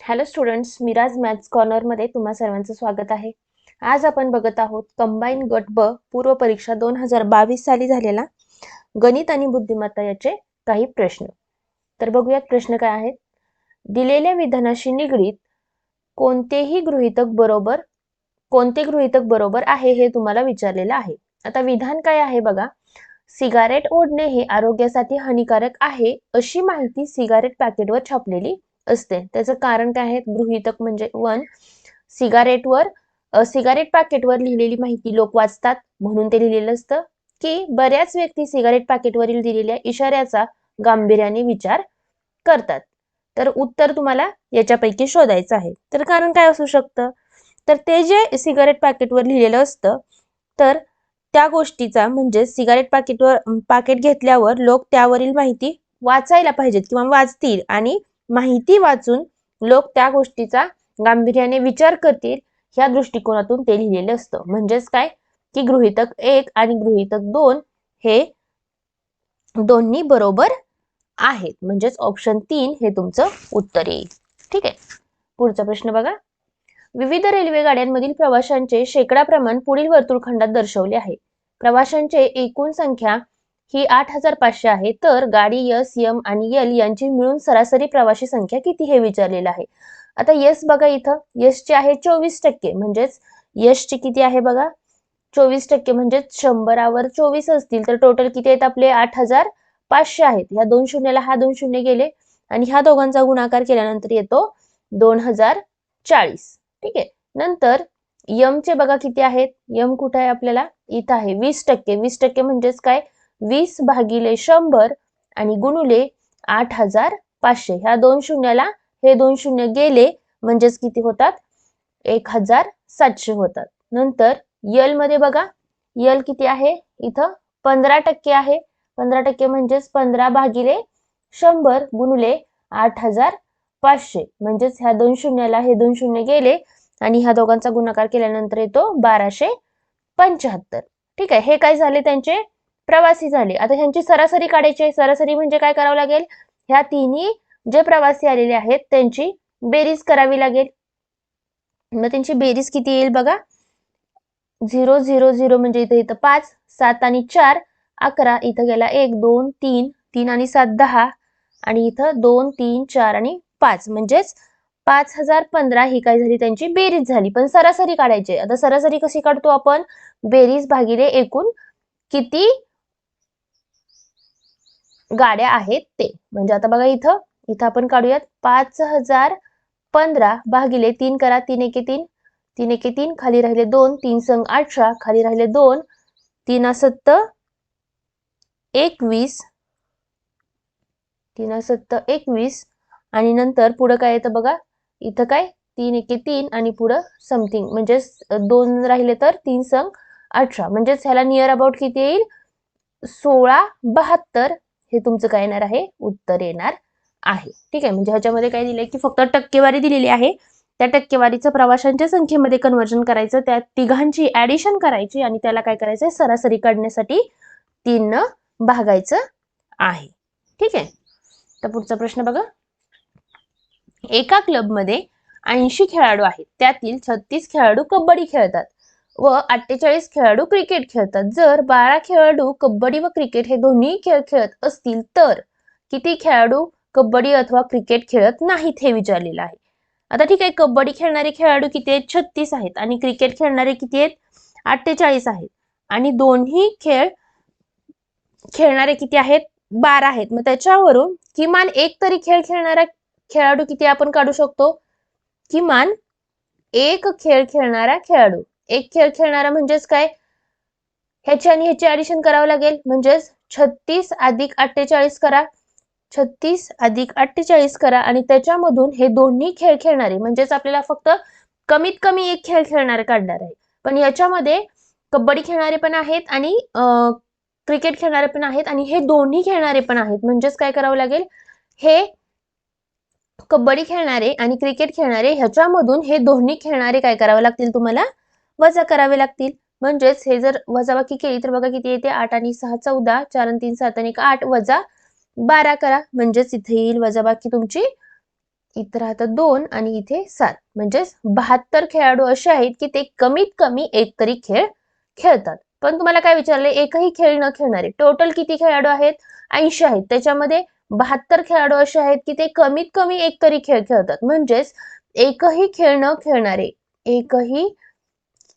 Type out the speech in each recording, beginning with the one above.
Hello students Miraj maths कॉर्नरमध्ये तुम्हा सर्वांचं स्वागत आहे. आज आपण बघत आहोत कंबाईन गट ब पूर्व परीक्षा दोन हजार बावीस साली झालेला गणित आणि बुद्धिमत्ता याचे काही प्रश्न. तर बघूयात प्रश्न काय आहेत. दिलेल्या विधानाशी निगडीत कोणतेही गृहितक बरोबर कोणते गृहितक बरोबर आहे हे तुम्हाला विचारलेलं आहे. आता विधान काय आहे बघा. सिगारेट ओढणे हे आरोग्यासाठी हानिकारक आहे अशी माहिती सिगारेट पॅकेटवर छापलेली असते. त्याचं कारण काय आहे? गृहितक म्हणजे वन सिगारेटवर सिगारेट पॅकेटवर लिहिलेली माहिती लोक वाचतात म्हणून ते लिहिलेलं असतं की बऱ्याच व्यक्ती सिगारेट पॅकेटवरील दिलेल्या इशाऱ्याचा गांभीर्याने विचार करतात. तर उत्तर तुम्हाला याच्यापैकी शोधायचं आहे. तर कारण काय असू शकतं? तर ते जे सिगारेट पॅकेटवर लिहिलेलं असतं तर त्या गोष्टीचा म्हणजे सिगारेट पॅकेटवर पाकेट घेतल्यावर लोक त्यावरील माहिती वाचायला पाहिजेत किंवा वाचतील आणि माहिती वाचून लोक त्या गोष्टीचा गांभीर्याने विचार करतील ह्या दृष्टिकोनातून ते लिहिलेले असतं. म्हणजेच काय? की गृहितक एक आणि गृहितक दोन हे दोन्ही बरोबर आहेत. म्हणजेच ऑप्शन तीन हे तुमचं उत्तर येईल. ठीक आहे? पुढचा प्रश्न बघा. विविध रेल्वे गाड्यांमधील प्रवाशांचे शेकडा प्रमाण पुढील वर्तुळखंडात दर्शवले आहे. प्रवाशांचे एकूण संख्या ही आठ हजार पाचशे आहे. तर गाडी यस यम आणि यल यांची मिळून सरासरी प्रवासी संख्या किती हे विचारलेलं आहे? आता यस बघा इथं. यशचे आहे चोवीस टक्के. म्हणजेच यशचे किती आहे बघा? चोवीस टक्के म्हणजे शंभरावर चोवीस असतील. तर टोटल किती आहेत आपले? आठ हजार पाचशे आहेत. ह्या दोन शून्याला हा दोन शून्य गेले आणि ह्या दोघांचा गुणाकार केल्यानंतर येतो दोन हजार चाळीस. ठीक आहे? नंतर यमचे बघा किती आहेत? यम कुठे आहे आपल्याला? इथं आहे. वीस टक्के. वीस टक्के म्हणजेच काय? वीस भागिले शंभर आणि गुणुले आठ हजार पाचशे. ह्या दोन शून्याला हे दोन शून्य गेले म्हणजेच किती होतात? एक हजार सातशे होतात. नंतर यलमध्ये बघा. यल किती आहे? इथं पंधरा टक्के आहे. पंधरा टक्के म्हणजेच पंधरा भागिले शंभर गुणुले आठ हजार पाचशे. म्हणजेच ह्या दोन शून्याला हे दोन शून्य गेले आणि ह्या दोघांचा गुणाकार केल्यानंतर येतो बाराशे पंच्याहत्तर. ठीक आहे हे काय झाले त्यांचे? प्रवासी झाले. आता ह्यांची सरासरी काढायची सरासरी म्हणजे काय करावं लागेल? ह्या तिन्ही जे प्रवासी आलेले आहेत त्यांची बेरीज करावी लागेल. मग त्यांची बेरीज किती येईल बघा? झिरो झिरो झिरो म्हणजे इथं इथं पाच सात आणि चार अकरा इथं गेला एक दोन तीन तीन आणि सात दहा आणि इथं दोन तीन चार आणि पाच. म्हणजेच पाच हजार पंधरा ही काय झाली? त्यांची बेरीज झाली. पण सरासरी काढायची आता सरासरी कशी काढतो आपण? बेरीज भागिले एकूण किती? गाड्या आहेत ते. म्हणजे आता बघा इथं इथं आपण काढूयात पाच हजार पंधरा भागिले तीन करा तीन एके तीन तीन एके तीन खाली राहिले दोन तीन संघ अठरा खाली राहिले दोन तीन सत्त एकवीस तीन सत्त एकवीस आणि नंतर पुढं काय येतं बघा? इथं काय? तीन एके तीन आणि पुढं समथिंग म्हणजे दोन राहिले तर तीन संघ अठरा. म्हणजेच ह्याला नियर अबाउट किती येईल? सोळा बहात्तर हे तुमचं काय येणार आहे? उत्तर येणार आहे. ठीक आहे म्हणजे ह्याच्यामध्ये काय दिलंय की फक्त टक्केवारी दिलेली आहे. त्या टक्केवारीचं प्रवाशांच्या संख्येमध्ये कन्वर्जन करायचं त्या तिघांची ऍडिशन करायची आणि त्याला काय करायचंय? सरासरी काढण्यासाठी तीन भागायचं आहे. ठीक आहे? तर पुढचा प्रश्न बघा. एका क्लबमध्ये ऐंशी खेळाडू आहेत. त्यातील छत्तीस खेळाडू कबड्डी खेळतात. व अठ्ठेचाळीस खेळाडू क्रिकेट खेळतात. जर बारा खेळाडू कबड्डी व क्रिकेट हे दोन्ही खेळ खेळत असतील तर किती खेळाडू कबड्डी अथवा क्रिकेट खेळत नाहीत हे विचारलेलं आहे. आता ठीक आहे कबड्डी खेळणारे खेळाडू किती आहेत? छत्तीस आहेत आणि क्रिकेट खेळणारे किती आहेत? अठ्ठेचाळीस आहेत. आणि दोन्ही खेळ खेळणारे किती आहेत? बारा आहेत. मग त्याच्यावरून किमान एक तरी खेळ खेळणारा खेळाडू किती आपण काढू शकतो? किमान एक खेळ खेळणारा खेळाडू. एक खेळ खेळणारा म्हणजेच काय? ह्याची आणि ह्याची ऍडिशन करावं लागेल. म्हणजेच छत्तीस अधिक अठ्ठेचाळीस करा. छत्तीस अधिक अठ्ठेचाळीस करा आणि त्याच्यामधून हे दोन्ही खेळ खेळणारे म्हणजेच आपल्याला फक्त कमीत कमी एक खेळ खेळणारे काढणार आहे. पण याच्यामध्ये कबड्डी खेळणारे पण आहेत आणि क्रिकेट खेळणारे पण आहेत आणि हे दोन्ही खेळणारे पण आहेत. म्हणजेच काय करावं लागेल? हे कबड्डी खेळणारे आणि क्रिकेट खेळणारे ह्याच्यामधून हे दोन्ही खेळणारे काय करावे लागतील तुम्हाला? वजा करावे लागतील. म्हणजेच हे जर वजाबाकी केली तर बघा किती येते? आठ आणि सहा चौदा चार आणि तीन सात आणि आठ वजा बारा करा. म्हणजेच इथे येईल वजाबाकी तुमची. इथं राहतं दोन आणि इथे सात. म्हणजेच बहात्तर खेळाडू असे आहेत की ते कमीत कमी एक तरी खेळ खेळतात. पण तुम्हाला काय विचारले एकही खेळ न खेळणारे. टोटल किती खेळाडू आहेत? ऐंशी आहेत. त्याच्यामध्ये बहात्तर खेळाडू असे आहेत की ते कमीत कमी एक तरी खेळ खेळतात. म्हणजेच एकही खेळ न खेळणारे एकही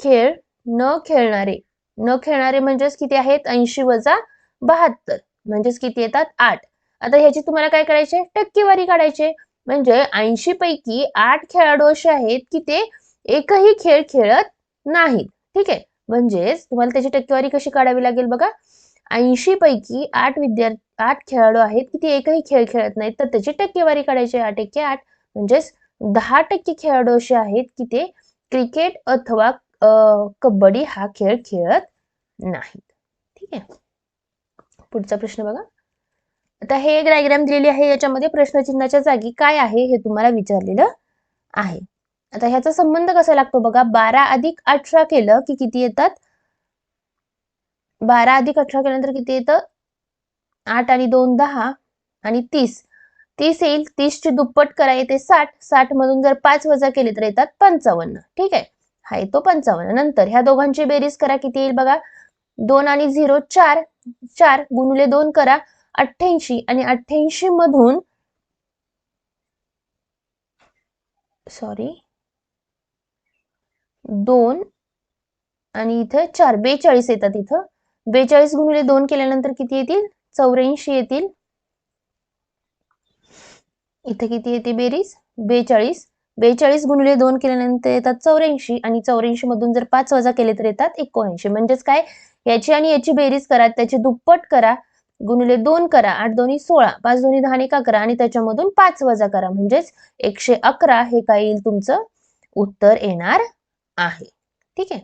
खेळ न खेळणारे न खेळणारे म्हणजेच किती आहेत? ऐंशी वजा बहात्तर म्हणजेच किती येतात? आठ. आता ह्याची तुम्हाला काय करायचे? टक्केवारी काढायचे. म्हणजे ऐंशी पैकी आठ खेळाडू असे आहेत की ते एकही खेळ खेळत नाहीत. ठीक आहे? म्हणजेच तुम्हाला त्याची टक्केवारी कशी काढावी लागेल बघा? ऐंशी पैकी आठ विद्यार्थी आठ खेळाडू आहेत की ते एकही खेळ खेळत नाहीत. तर त्याची टक्केवारी काढायची आठ टक्के आठ. म्हणजेच दहा टक्के खेळाडू असे आहेत की ते क्रिकेट अथवा कबड्डी हा खेळ खेळत नाहीत. ठीक आहे? पुढचा प्रश्न बघा. आता हे एक डायग्राम दिलेली आहे. याच्यामध्ये प्रश्नचिन्हाच्या जागी काय आहे हे तुम्हाला विचारलेलं आहे. आता ह्याचा संबंध कसा लागतो बघा? बारा अधिक अठरा केलं की किती येतात? बारा अधिक अठरा केल्यानंतर किती येतं? आठ आणि दोन दहा आणि तीस. तीस येईल. तीसची दुप्पट करा येते साठ. साठ मधून जर पाच वजा केले तर येतात पंचावन्न. ठीक आहे? हा येतो पंचावन्न. नंतर ह्या दोघांची बेरीज करा किती येईल बघा? दोन आणि झिरो चार. चार गुणुले दोन करा अठ्ठ्याऐंशी. आणि अठ्ठ्याऐंशी मधून सॉरी दोन आणि इथे चार. बेचाळीस येतात इथं. बेचाळीस गुणिले दोन केल्यानंतर किती येतील? चौऱ्याऐंशी येतील. इथे किती येते बेरीज? बेचाळीस. बेचाळीस गुणिले दोन केल्यानंतर येतात चौऱ्याऐंशी आणि चौऱ्याऐंशी मधून जर पाच वजा केले तर येतात एकोणऐंशी. म्हणजेच काय? याची आणि याची बेरीज करा त्याची दुप्पट करा गुणिले दोन करा आठ दोन्ही सोळा पाच दोन्ही दहा एक अकरा आणि त्याच्यामधून पाच वजा करा. म्हणजेच एकशे अकरा हे काय येईल तुमचं? उत्तर येणार आहे. ठीक आहे?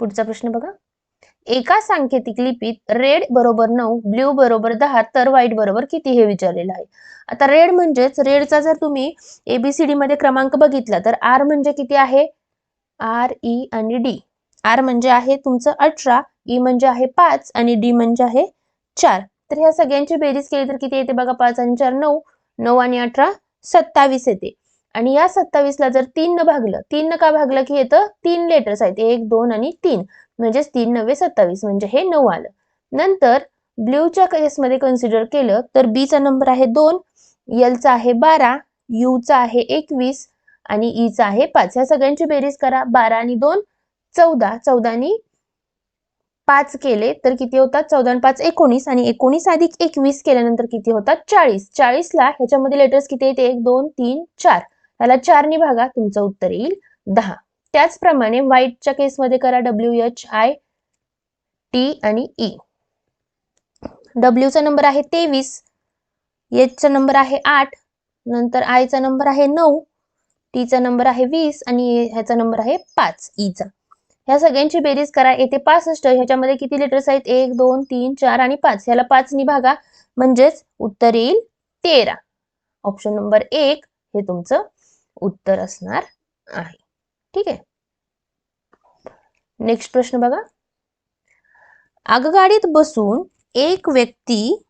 पुढचा प्रश्न बघा. एका सांकेतिक लिपीत रेड बरोबर नऊ ब्ल्यू बरोबर दहा तर व्हाईट बरोबर किती हे विचारलेलं आहे. आता रेड म्हणजेच रेडचा जर तुम्ही एबीसीडी मध्ये क्रमांक बघितला तर आर म्हणजे किती आहे? आर ई e आणि डी आर म्हणजे आहे तुमचं अठरा ई म्हणजे आहे पाच आणि डी म्हणजे आहे चार. तर ह्या सगळ्यांची बेरीज केली तर किती येते बघा? पाच आणि चार नऊ. नऊ आणि अठरा सत्तावीस येते. आणि या सत्तावीसला जर तीन न भागलं तीन न का भागलं की येतं तीन लेटर्स आहेत एक दोन आणि तीन. म्हणजेच तीन नव्हे सत्तावीस म्हणजे हे नऊ आलं. नंतर ब्ल्यूच्या केसमध्ये कन्सिडर केलं तर बीचा नंबर आहे दोन एलचा आहे बारा यूचा आहे एकवीस आणि e ईचा आहे पाच. या सगळ्यांची बेरीज करा. बारा आणि दोन चौदा. चौदानी पाच केले तर किती होतात? चौदा आणि पाच एकोणीस आणि एकोणीस अधिक एकवीस केल्यानंतर किती होतात? चाळीस. चाळीसला ह्याच्यामध्ये लेटर्स किती येते एक दोन तीन चार. ह्याला चारनी भागा तुमचं उत्तर येईल. दहा. त्याचप्रमाणे व्हाईटच्या केसमध्ये करा डब्ल्यू एच आय टी आणि ई डब्ल्यूचा नंबर आहे तेवीस. एचचा नंबर आहे आठ. नंतर आयचा नंबर आहे नऊ. टीचा नंबर आहे वीस आणि ह्याचा नंबर आहे पाच e ईचा ह्या सगळ्यांची बेरीज करा. येथे पासष्ट ह्याच्यामध्ये किती लेटर्स आहेत? एक दोन तीन चार आणि पाच. ह्याला पाच नि भागा. म्हणजेच उत्तर येईल तेरा. ऑप्शन नंबर एक हे तुमचं उत्तर असणार आहे. ठीक आहे? नेक्स्ट प्रश्न बघा. आगगाडीत बसून एक व्यक्ती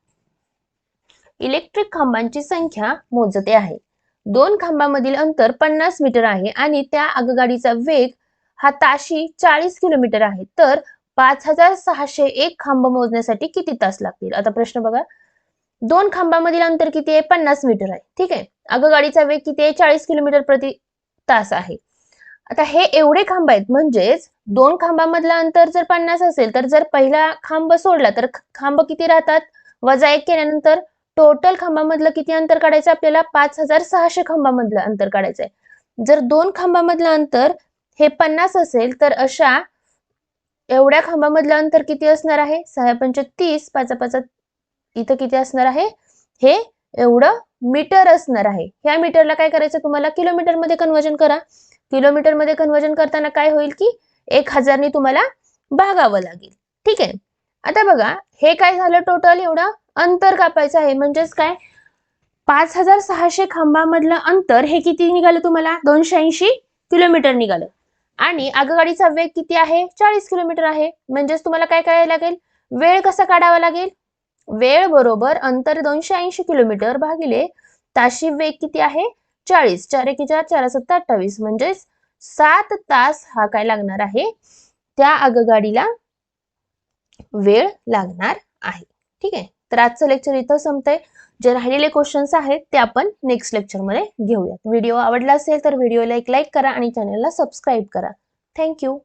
इलेक्ट्रिक खांबांची संख्या मोजते आहे. दोन खांबामधील अंतर पन्नास मीटर आहे आणि त्या आगगाडीचा वेग हा ताशी चाळीस किलोमीटर आहे. तर पाच हजार सहाशे एक खांब मोजण्यासाठी किती तास लागतील? आता प्रश्न बघा. दोन खांबामधील अंतर किती आहे? पन्नास मीटर आहे. ठीक आहे? आगगाडीचा वेग किती आहे? चाळीस किलोमीटर प्रति तास आहे. आता हे एवढे खांब आहेत म्हणजेच दोन खांबामधलं अंतर जर पन्नास असेल तर जर पहिला खांब सोडला तर खांब किती राहतात? वजा एक केल्यानंतर टोटल खांबामधलं किती अंतर काढायचं? आपल्याला पाच हजार सहाशे खांबामधलं अंतर काढायचंय. जर दोन खांबामधलं अंतर हे पन्नास असेल तर अशा एवढ्या खांबामधलं अंतर किती असणार आहे? सहा पंच तीस पाच पाच इथं किती असणार आहे? हे एवढं मीटर असणार आहे. ह्या मीटरला काय करायचं तुम्हाला? किलोमीटरमध्ये कन्वर्जन करा. किलोमीटरमध्ये कन्वर्जन करताना काय होईल की एक हजारनी तुम्हाला भागावं लागेल. ठीक आहे? आता बघा हे काय झालं टोटल एवढं अंतर कापायचं आहे. म्हणजेच काय? पाच हजार सहाशे खांबामधलं अंतर हे किती निघालं तुम्हाला? दोनशे ऐंशी किलोमीटर निघालं. आणि आगगाडीचा वेग किती आहे? चाळीस किलोमीटर आहे. म्हणजेच तुम्हाला काय करायला लागेल? वेळ कसा काढावा लागेल? वेळ बरोबर अंतर दोनशे ऐंशी किलोमीटर भागिले ताशी वेग किती आहे? चाळीस. चार एकी चार चार सत्ता अठ्ठावीस. म्हणजेच सात तास हा काय लागणार आहे? त्या आगगाडीला वेळ लागणार आहे. ठीक आहे? तर आजचं लेक्चर इथं संपतंय. जे राहिलेले क्वेश्चन्स आहेत ते आपण नेक्स्ट लेक्चरमध्ये घेऊयात. व्हिडिओ आवडला असेल तर व्हिडिओला एक लाईक करा आणि चॅनलला सबस्क्राईब करा. थँक्यू